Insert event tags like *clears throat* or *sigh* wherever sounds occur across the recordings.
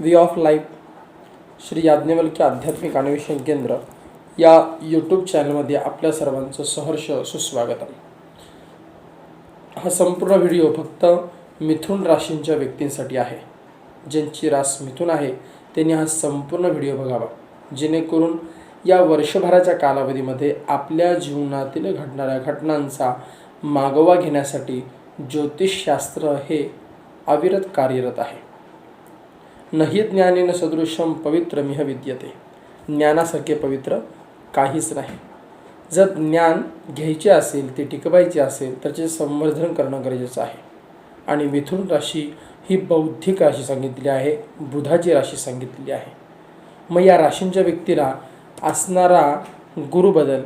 Way of life Shri Yajnavalkya आध्यात्मिक अन्वेषण केंद्र या यूट्यूब चॅनलमध्ये आपल्या सर्वांचं सहर्ष सुस्वागत आहे हा संपूर्ण व्हिडिओ फक्त मिथुन राशींच्या व्यक्तींसाठी आहे. ज्यांची रास मिथुन आहे त्यांनी हा संपूर्ण व्हिडिओ बघावा. जेणेकरून या वर्षभराच्या कालावधीमध्ये आपल्या जीवनातील घडणाऱ्या घटनांचा मागोवा घेण्यासाठी ज्योतिषशास्त्र हे अविरत कार्यरत आहे. नही ज्ञानेन सदृशम पवित्र मिह विद्यते. ज्ञानासारखे पवित्र काहीच नाही. जर ज्ञान घ्यायचे असेल ते टिकवायचे असेल त्याचे संवर्धन करणं गरजेचं आहे. आणि मिथुन राशी ही बौद्धिक राशी सांगितली आहे बुधाची राशी सांगितलेली आहे. मग या राशींच्या व्यक्तीला असणारा गुरुबदल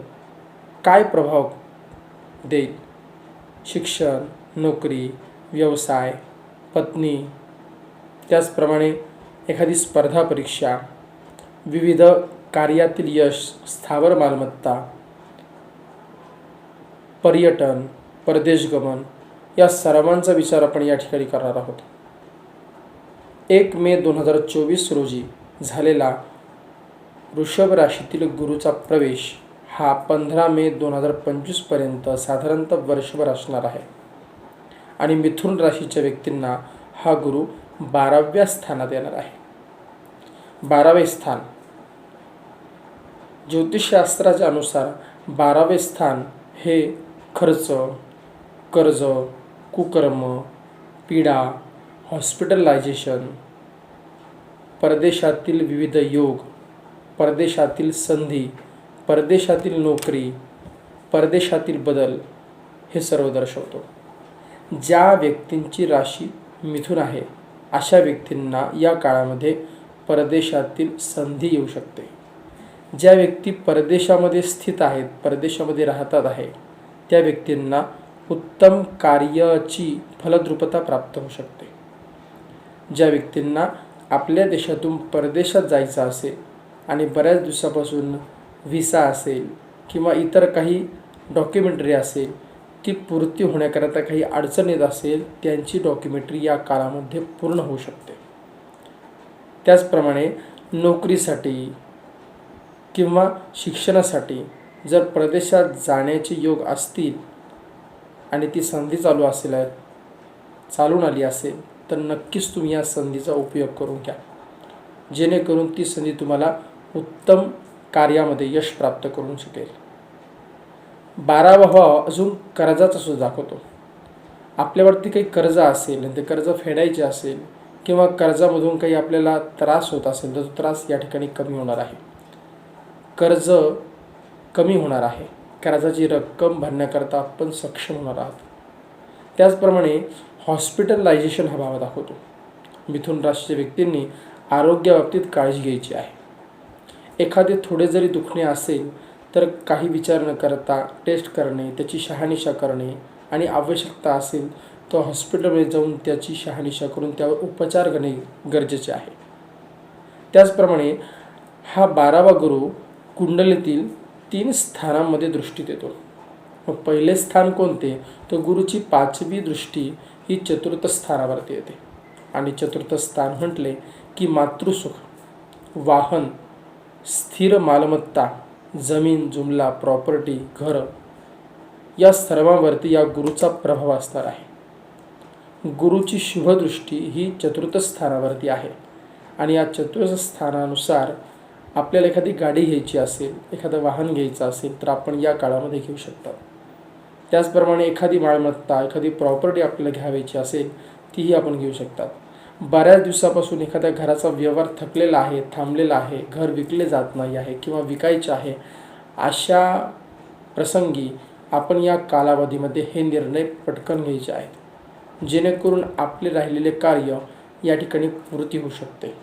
काय प्रभाव देईल? शिक्षण नोकरी व्यवसाय पत्नी त्याचप्रमाणे एखादी स्पर्धा परीक्षा विविध कार्यातील यश स्थावर मालमत्ता पर्यटन परदेशगमन या सर्वांचा विचार आपण या ठिकाणी करणार आहोत. एक मे दोन हजार चोवीस रोजी झालेला वृषभ राशीतील गुरुचा प्रवेश हा पंधरा मे दोन हजार पंचवीसपर्यंत साधारणतः वर्षभर असणार आहे. आणि मिथुन राशीच्या व्यक्तींना हा गुरु बाराव्या स्थानात येणार आहे. बारावे स्थान. ज्योतिषशास्त्राच्या अनुसार बारावे स्थान हे खर्च कर्ज कुकर्म पीडा हॉस्पिटलायझेशन परदेशातील विविध योग परदेशातील संधी परदेशातील नोकरी परदेशातील बदल हे सर्व दर्शवतो. ज्या व्यक्तींची राशी मिथून आहे अशा व्यक्तींना या काळामध्ये परदेशातील संधी येऊ शकते. ज्या व्यक्ती परदेशामध्ये स्थित आहेत परदेशामध्ये राहतात आहे त्या व्यक्तींना उत्तम कार्याची फलद्रुपता प्राप्त होऊ शकते. ज्या व्यक्तींना आपल्या देशातून परदेशात जायचं असेल आणि बऱ्याच दिवसापासून व्हिसा असेल किंवा इतर काही डॉक्युमेंटरी असेल ती पूर्ती होण्याकरता काही अडचण येत असेल त्यांची डॉक्युमेंटरी या काळामध्ये पूर्ण होऊ शकते. त्याचप्रमाणे नोकरीसाठी किंवा शिक्षणासाठी जर प्रदेशात जाण्याचे योग असतील आणि ती संधी चालू असेल चालून आली असेल तर नक्कीच तुम्ही या संधीचा उपयोग करून घ्या. जेणेकरून ती संधी तुम्हाला उत्तम कार्यामध्ये यश प्राप्त करून शकेल. बारावा भाव अजून कर्जाचा सुद्धा दाखवतो. आपल्यावरती काही कर्ज असेल आणि ते कर्ज फेडायचे असेल किंवा कर्जामधून काही आपल्याला त्रास होत असेल तर तो त्रास या ठिकाणी कमी होणार आहे. कर्ज कमी होणार आहे. कर्जाची रक्कम भरण्याकरता आपण सक्षम होणार आहात. त्याचप्रमाणे हॉस्पिटलायझेशन हा भाव दाखवतो. मिथून राशीच्या व्यक्तींनी आरोग्याबाबतीत काळजी घ्यायची आहे. एखादे थोडे जरी दुखणे असेल तर काही विचार न करता टेस्ट करणे त्याची शहानिशा करणे आणि आवश्यकता असेल तो हॉस्पिटलमध्ये जाऊन त्याची शहानिशा करून त्यावर उपचार करणे गरजेचे आहे. त्याचप्रमाणे हा बारावा गुरु कुंडलीतील तीन स्थानांमध्ये दृष्टी देतो. मग पहिले स्थान कोणते? तर गुरुची पाचवी दृष्टी ही चतुर्थ स्थानावरती येते. आणि चतुर्थ स्थान म्हटले की मातृसुख वाहन स्थिर मालमत्ता जमीन जुमला प्रॉपर्टी घर या सर्वांवरती या गुरुचा प्रभाव असणार आहे. गुरुची शुभदृष्टी ही चतुर्थ स्थानावरती आहे. आणि या चतुर्थ स्थानानुसार आपल्याला एखादी गाडी घ्यायची असेल एखादं वाहन घ्यायचं असेल तर आपण या काळामध्ये घेऊ शकतात त्याचप्रमाणे एखादी मालमत्ता एखादी प्रॉपर्टी आपल्याला घ्यावायची असेल तीही आपण घेऊ शकतात. बऱ्याच दिवसापासून एखाद्या घराचा व्यवहार थकलेला आहे थांबलेला आहे घर विकले जात नाही आहे किंवा विकायचे आहे अशा प्रसंगी आपण या कालावधीमध्ये हे निर्णय पटकन घ्यायचे आहेत. जेणेकरून आपले राहिलेले कार्य या ठिकाणी पूर्ती होऊ शकते.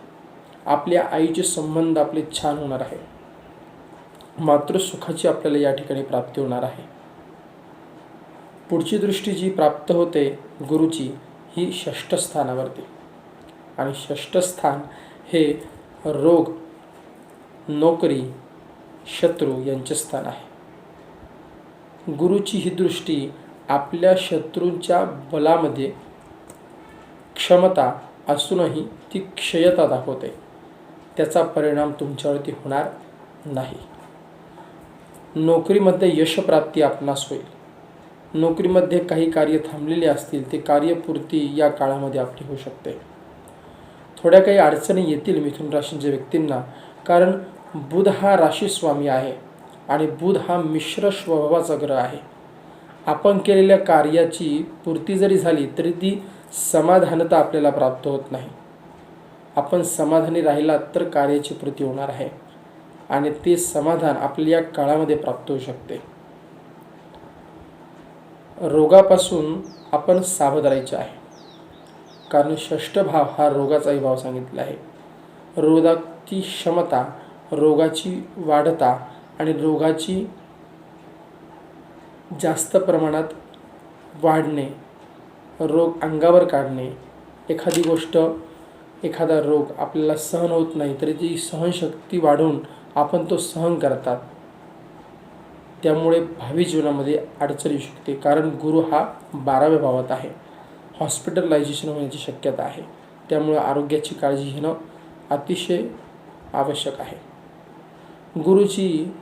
आपल्या आईचे संबंध आपले छान होणार आहे. मातृसुखाची आपल्याला या ठिकाणी प्राप्ती होणार आहे. पुढची दृष्टी जी प्राप्त होते गुरुची ही षष्ठ स्थानावरती आणि षष्ठ स्थान हे रोग नोकरी शत्रू यांचे स्थान आहे. गुरुची ही दृष्टी आपल्या शत्रूंच्या बलामध्ये क्षमता असूनही ती क्षयता दाखवते. त्याचा परिणाम तुमच्यावरती होणार नाही. नोकरीमध्ये यशप्राप्ती आपणास होईल. नोकरीमध्ये काही कार्य थांबलेले असतील ते कार्यपूर्ती या काळामध्ये आपली होऊ शकते. थोड्या काही अडचणी येतील मिथुन राशींच्या व्यक्तींना कारण बुध हा राशीस्वामी आहे आणि बुध हा मिश्र स्वभावाचा ग्रह आहे. आपण केलेल्या कार्याची पूर्ती जरी झाली तरी ती समाधानता आपल्याला प्राप्त होत नाही. आपण समाधानी राहिलात तर कार्याची पूर्ती होणार आहे. आणि ते समाधान आपल्या या काळामध्ये प्राप्त होऊ शकते. रोगापासून आपण सावध राहायचे आहे. कारण षष्ठ भाव हा रोगाचाही भाव सांगितला आहे. रोगाची क्षमता रोगाची वाढता आणि रोगाची जास्त प्रमाणात वाढणे रोग अंगावर काढणे एखादी गोष्ट एखादा रोग आपल्याला सहन होत नाही तरी ती सहनशक्ती वाढवून आपण तो सहन करतात. त्यामुळे भावी जीवनामध्ये अडचण येऊ शकते कारण गुरु हा बाराव्या भावात आहे. हॉस्पिटलायझेशन होण्याची शक्यता आहे. त्यामुळे आरोग्याची काळजी घेणं अतिशय आवश्यक आहे. गुरुची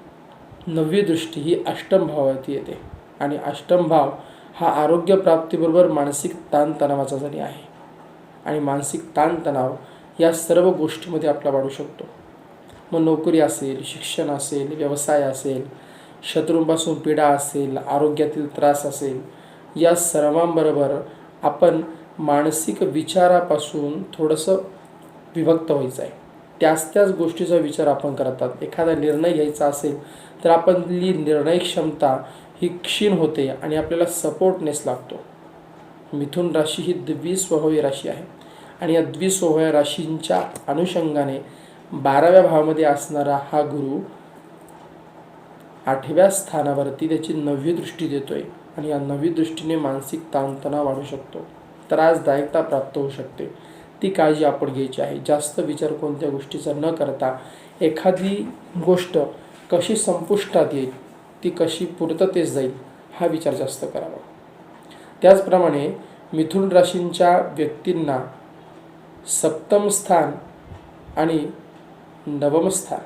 नववी दृष्टी ही अष्टम भावात येते. आणि अष्टम भाव हा आरोग्य प्राप्तीबरोबर मानसिक ताणतणावाचा जरी आहे. आणि मानसिक ताणतणाव या सर्व गोष्टीमध्ये आपला वाढू शकतो. मग नोकरी असेल शिक्षण असेल व्यवसाय असेल शत्रूंपासून पीडा असेल आरोग्यातील त्रास असेल या सर्वांबरोबर आपण मानसिक विचारापासून थोडंसं विभक्त व्हायचं आहे. त्याच त्याच गोष्टीचा विचार आपण करतात. एखादा निर्णय घ्यायचा असेल तर आपली निर्णय क्षमता ही क्षीण होते आणि आपल्याला सपोर्टनेस लागतो. मिथुन राशी ही द्विस्वभावी राशी आहे. आणि या द्विस्वभावी राशींच्या अनुषंगाने बाराव्या भावामध्ये असणारा हा गुरु आठव्या स्थानावरती त्याची नववी दृष्टी देतोय आणि या नवी दृष्टीने मानसिक ताणतणाव वाढू शकतो. त्रासदायकता प्राप्त होऊ शकते. ती काळजी आपण घ्यायची आहे. जास्त विचार कोणत्या गोष्टीचा न करता एखादी गोष्ट कशी संपुष्टात येईल ती कशी पूर्ततेस जाईल हा विचार जास्त करावा. त्याचप्रमाणे मिथुन राशींच्या व्यक्तींना सप्तम स्थान आणि नवम स्थान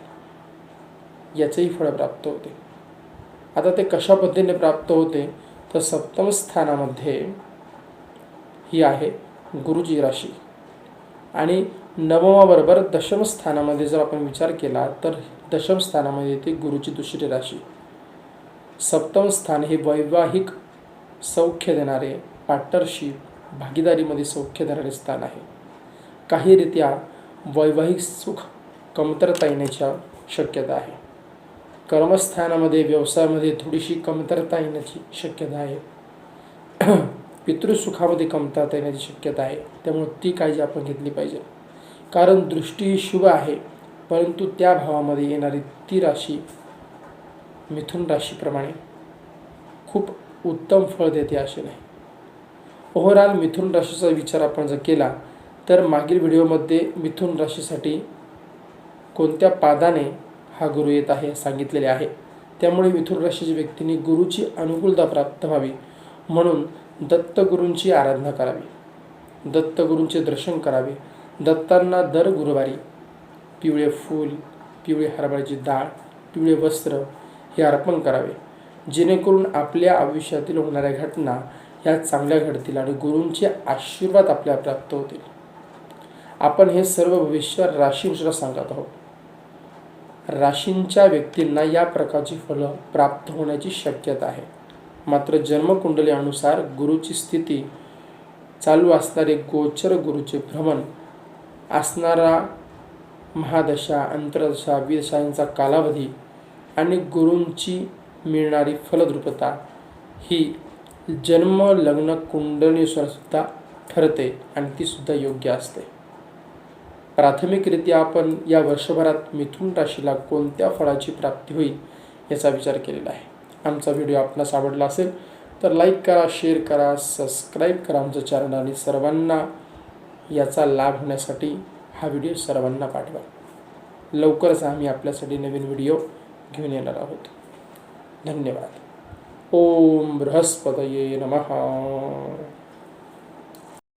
याचेही फळ प्राप्त होते. आता ते कशा पद्धतीने प्राप्त होते? तर सप्तम स्थानामध्ये ही आहे गुरुजी राशी. आणि नवमाबरोबर दशम स्थानामध्ये जर आपण विचार केला तर दशम स्थानामध्ये येते गुरुची दुसरी राशी. सप्तम स्थान हे वैवाहिक सौख्य देणारे पार्टनरशिप भागीदारीमध्ये सौख्य देणारे स्थान आहे. काहीरित्या वैवाहिक सुख कमतरता येण्याच्या शक्यता आहे. कर्मस्थानामध्ये व्यवसायामध्ये थोडीशी कमतरता येण्याची शक्यता आहे. *clears throat* पितृसुखामध्ये कमतरता येण्याची शक्यता आहे. त्यामुळे ती काळजी आपण घेतली पाहिजे. कारण दृष्टी ही शुभ आहे परंतु त्या भावामध्ये येणारी ती राशी मिथुन राशीप्रमाणे खूप उत्तम फळ देते असे नाही. ओव्हरऑल मिथुन राशीचा विचार आपण जर केला तर मागील व्हिडिओमध्ये मिथुन राशीसाठी कोणत्या पादाने हा गुरु येत आहे सांगितलेले आहे. त्यामुळे मिथुन राशीच्या व्यक्तींनी गुरुची अनुकूलता प्राप्त व्हावी म्हणून दत्तगुरूंची आराधना करावी दत्तगुरूंचे दर्शन करावे. दत्तांना दर गुरुवारी पिवळे फूल पिवळे हरभऱ्याची डाळ पिवळे वस्त्र हे अर्पण करावे. जेणेकरून आपल्या आयुष्यातील होणाऱ्या घटना ह्या चांगल्या घडतील आणि गुरूंचे आशीर्वाद आपल्याला प्राप्त होतील. आपण हे सर्व भविष्य राशीनुसार सांगत आहोत. राशींच्या व्यक्तींना या प्रकारची फलं प्राप्त होण्याची शक्यता आहे. मात्र जन्मकुंडलीनुसार गुरुची स्थिती चालू असणारे गोचर गुरुचे भ्रमण असणारा महादशा अंतरदशा विदशांचा कालावधी आणि गुरूंची मिळणारी फलद्रुपता ही जन्म लग्न कुंडलीनुसार सुद्धा ठरते आणि ती सुद्धा योग्य असते. प्राथमिकरित्या आपण या वर्षभरात मिथुन राशीला कोणत्या फळाची प्राप्ती होईल याचा विचार केलेला आहे. आमचा व्हिडिओ आपणास आवडला असेल तर लाईक करा शेअर करा सबस्क्राईब करा आमचं चॅनल आणि सर्वांना याचा लाभ होण्यासाठी हा व्हिडिओ सर्वांना पाठवा. लवकरच आम्ही आपल्यासाठी नवीन व्हिडिओ घेऊन येणार आहोत धन्यवाद ओम बृहस्पतये नमः